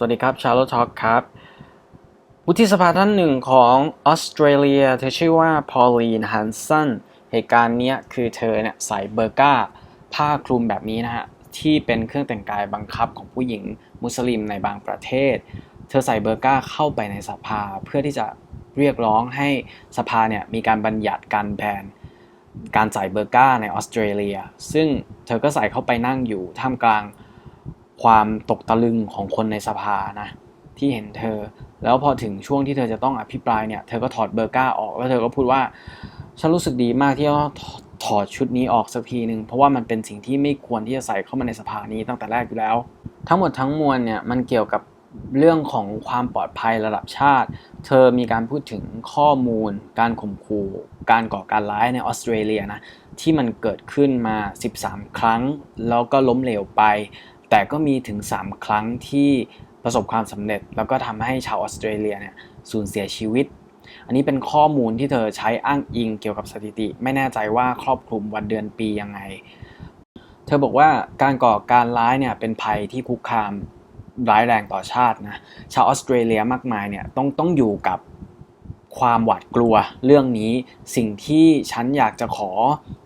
สวัสดีครับชาร์ลทอ k ครับวุฒิสภาท่านหนึ่งของออสเตรเลีย เธอชื่อว่าพอลลีนฮันสันเหตุการณ์เนี้ยคือเธอเนี่ยใส่เบอร์ก้า ผ้าคลุมแบบนี้นะฮะ ที่เป็นเครื่องแต่งกายบังคับของผู้หญิงมุสลิมในบางประเทศ เธอใส่เบอร์ก้าเข้าไปในสภาเพื่อที่จะเรียกร้องให้สภาเนี่ยมีการบัญญัติการแบนการใส่เบอร์ก้าในออสเตรเลีย ซึ่งเธอก็ใส่เข้าไปนั่งอยู่ท่ามกลาง ความตกตะลึงของคนในสภานะที่เห็นเธอ แล้วพอถึงช่วงที่เธอจะต้องอภิปรายเนี่ย เธอก็ถอดเบอร์ก้าออก แล้วเธอก็พูดว่า ฉันรู้สึกดีมากที่ต้องถอดชุดนี้ออกสักทีหนึ่งเพราะว่ามันเป็นสิ่งที่ไม่ควรที่จะใส่เข้ามาในสภานี้ตั้งแต่แรกอยู่แล้ว ทั้งหมดทั้งมวลเนี่ยมันเกี่ยวกับเรื่องของความปลอดภัยระดับชาติ เธอมีการพูดถึงข้อมูล การข่มขู่ การก่อการร้ายในออสเตรเลียนะที่มันเกิดขึ้นมา 13 ครั้ง แล้วก็ล้มเหลวไป แต่ก็มีถึง 3 ครั้งที่ประสบความสำเร็จ แล้วก็ทำให้ชาวออสเตรเลียเนี่ยสูญเสียชีวิต อันนี้เป็นข้อมูลที่เธอใช้อ้างอิงเกี่ยวกับสถิติ ไม่แน่ใจว่าครอบคลุมวันเดือนปียังไง เธอบอกว่าการก่อการร้ายเนี่ยเป็นภัยที่คุกคามร้ายแรงต่อชาตินะชาวออสเตรเลียมากมายเนี่ยต้องต้องอยู่กับความหวาดกลัวเรื่องนี้สิ่งที่ฉันอยากจะขอ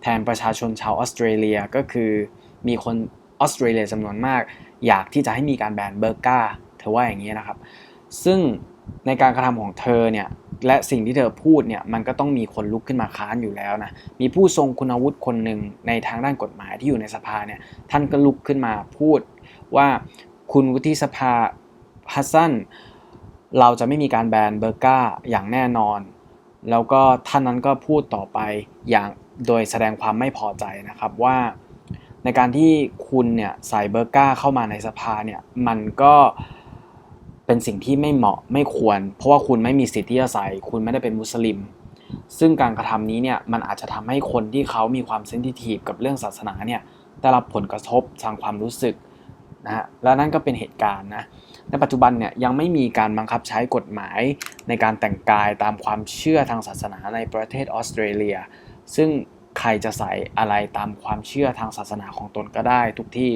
แทนประชาชนชาวออสเตรเลียก็คือมีคน ออสเตรเลียจำนวนมาก อยากที่จะให้มีการแบนเบอร์ก้าเธอว่าอย่างนี้นะครับ ซึ่งในการกระทำของเธอเนี่ยและสิ่งที่เธอพูดเนี่ยมันก็ต้องมีคนลุกขึ้นมาค้านอยู่แล้วนะมีผู้ทรงคุณวุฒิคนหนึ่งในทางด้านกฎหมายที่อยู่ในสภาเนี่ยท่านก็ลุกขึ้นมาพูดว่าคุณวุฒิสภาฮัสซันเราจะไม่มีการแบนเบอร์ก้าอย่างแน่นอน แล้วก็ท่านนั้นก็พูดต่อไปอย่างโดยแสดงความไม่พอใจนะครับว่า ในการที่คุณเนี่ยใส่เบอร์ก้าเข้ามาในสภาเนี่ยมันก็เป็นสิ่งที่ไม่เหมาะไม่ควร เพราะว่าคุณไม่มีสิทธิ์ที่จะใส่คุณไม่ได้เป็นมุสลิม ซึ่งการกระทำนี้เนี่ยมันอาจจะทำให้คนที่เขามีความเซนซิทีฟกับเรื่องศาสนาเนี่ยได้รับผลกระทบทางความรู้สึกนะฮะและนั่นก็เป็นเหตุการณ์นะในปัจจุบันเนี่ยยังไม่มีการบังคับใช้กฎหมายในการแต่งกายตามความเชื่อทางศาสนาในประเทศออสเตรเลีย ซึ่ง ใครจะใส่อะไรตามความเชื่อทางศาสนาของตนก็ได้ทุกที่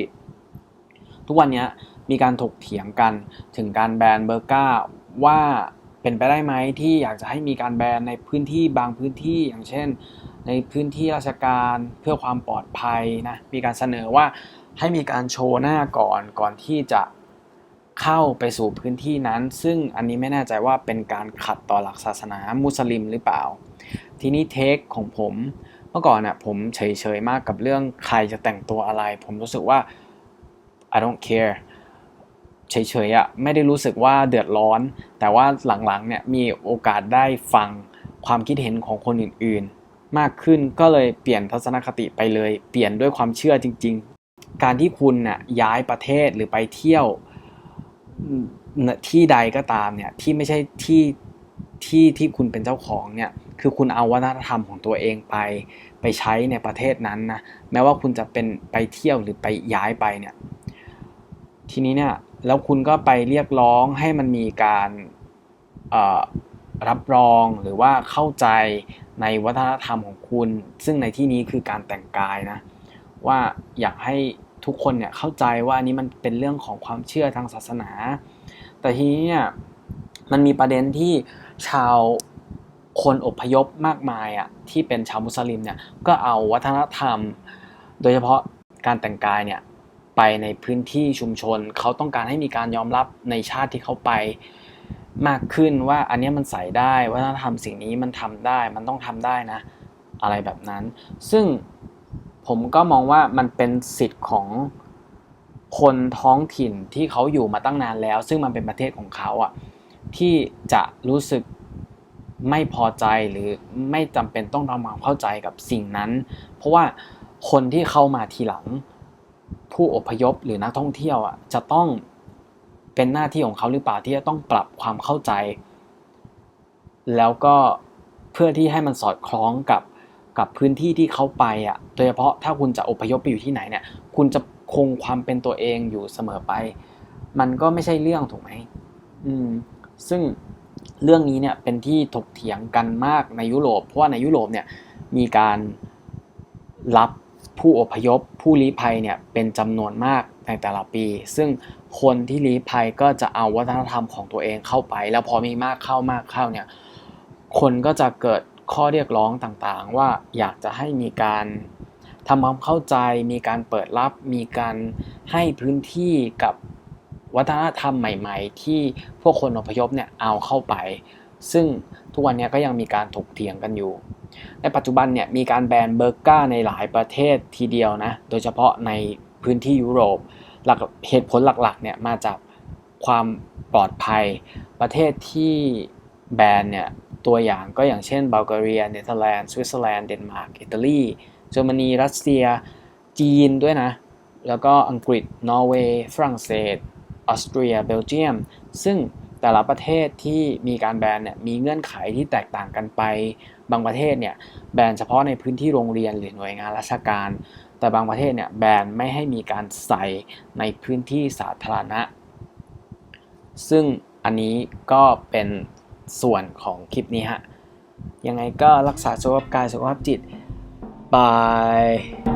ทุกวันนี้มีการถกเถียงกันถึงการแบนเบอร์ก้าว่าเป็นไปได้ไหมที่อยากจะให้มีการแบนในพื้นที่บางพื้นที่อย่างเช่น ในพื้นที่ราชการเพื่อความปลอดภัยนะมีการเสนอว่าให้มีการโชว์หน้าก่อนก่อนที่จะเข้าไปสู่พื้นที่นั้น ซึ่งอันนี้ไม่แน่ใจว่าเป็นการขัดต่อหลักศาสนามุสลิมหรือเปล่า ทีนี้เทคของผม เมื่อก่อนน่ะผมเฉยๆมากกับเรื่องใครจะแต่งตัวอะไร ผมรู้สึกว่า I don't care เฉยๆอะไม่ได้รู้สึกว่าเดือดร้อน แต่ว่าหลังๆเนี่ยมีโอกาสได้ฟังความคิดเห็นของคนอื่นๆ มากขึ้นก็เลยเปลี่ยนทัศนคติไปเลย เปลี่ยนด้วยความเชื่อจริง ๆ การที่คุณน่ะย้ายประเทศหรือไปเที่ยวที่ใดก็ตามเนี่ยที่ไม่ใช่ที่ที่ที่คุณเป็นเจ้าของเนี่ย คือคุณเอาวัฒนธรรมของตัวเองไป ไปใช้ในประเทศนั้นนะแม้ว่าคุณจะเป็นไปเที่ยวหรือไปย้ายไปเนี่ยทีนี้เนี่ยแล้วคุณก็ไปเรียกร้องให้มันมีการรับรองหรือว่าเข้าใจในวัฒนธรรมของคุณ ซึ่งในที่นี้คือการแต่งกายนะว่าอยากให้ทุกคนเนี่ยเข้าใจว่าอันนี้มันเป็นเรื่องของความเชื่อทางศาสนา แต่ทีนี้เนี่ยมันมีประเด็นที่ชาว คนอพยพมากมายอะที่เป็นชาวมุสลิมเนี่ยก็เอาวัฒนธรรม โดยเฉพาะการแต่งกายเนี่ยไปในพื้นที่ชุมชน เขาต้องการให้มีการยอมรับในชาติที่เขาไปมากขึ้นว่าอันนี้มันใส่ได้วัฒนธรรมสิ่งนี้มันทำได้มันต้องทำได้นะ อะไรแบบนั้น ซึ่งผมก็มองว่ามันเป็นสิทธิ์ของคนท้องถิ่นที่เขาอยู่มาตั้งนานแล้ว ซึ่งมันเป็นประเทศของเขาอะที่จะรู้สึก ไม่พอใจหรือไม่จำเป็นต้องทำความเข้าใจกับสิ่งนั้น เพราะว่าคนที่เข้ามาทีหลังผู้อพยพหรือนักท่องเที่ยวอะจะต้องเป็นหน้าที่ของเขาหรือเปล่าที่จะต้องปรับความเข้าใจ แล้วก็เพื่อที่ให้มันสอดคล้องกับกับพื้นที่ที่เขาไปอะโดยเฉพาะถ้าคุณจะอพยพไปอยู่ที่ไหนเนี่ย คุณจะคงความเป็นตัวเองอยู่เสมอไป มันก็ไม่ใช่เรื่องถูกไหมอืมซึ่ง เรื่องนี้เนี่ยเป็นที่ถกเถียงกันมากในยุโรป เพราะว่าในยุโรปเนี่ยมีการรับผู้อพยพผู้ลี้ภัยเนี่ยเป็นจำนวนมากในแต่ละปี ซึ่งคนที่ลี้ภัยก็จะเอาวัฒนธรรมของตัวเองเข้าไป แล้วพอมีมากเข้ามากเข้าเนี่ยคนก็จะเกิดข้อเรียกร้องต่างๆ ว่าอยากจะให้มีการทำความเข้าใจ มีการเปิดรับ มีการให้พื้นที่กับ วัฒนธรรมใหม่ๆ ที่พวกคนอพยพเนี่ยเอาเข้าไป ซึ่งทุกวันนี้ก็ยังมีการถกเถียงกันอยู่ ในปัจจุบันเนี่ยมีการแบนเบอร์ก้าในหลายประเทศทีเดียวนะ โดยเฉพาะในพื้นที่ยุโรปหลักเหตุผลหลักๆเนี่ยมาจากความปลอดภัย ประเทศที่แบนเนี่ยตัวอย่างก็อย่างเช่นบัลแกเรีย เนเธอร์แลนด์ สวิตเซอร์แลนด์ เดนมาร์ก อิตาลี เยอรมนี รัสเซีย จีนด้วยนะ แล้วก็อังกฤษ นอร์เวย์ ฝรั่งเศส ออสเตรียเบลเยียม ซึ่งแต่ละประเทศที่มีการแบนเนี่ยมีเงื่อนไขที่แตกต่างกันไป บางประเทศเนี่ยแบนเฉพาะในพื้นที่โรงเรียนหรือหน่วยงานราชการ แต่บางประเทศเนี่ยแบนไม่ให้มีการใส่ในพื้นที่สาธารณะ ซึ่งอันนี้ก็เป็นส่วนของคลิปนี้ฮะ ยังไงก็รักษาสุขภาพกายสุขภาพจิตบาย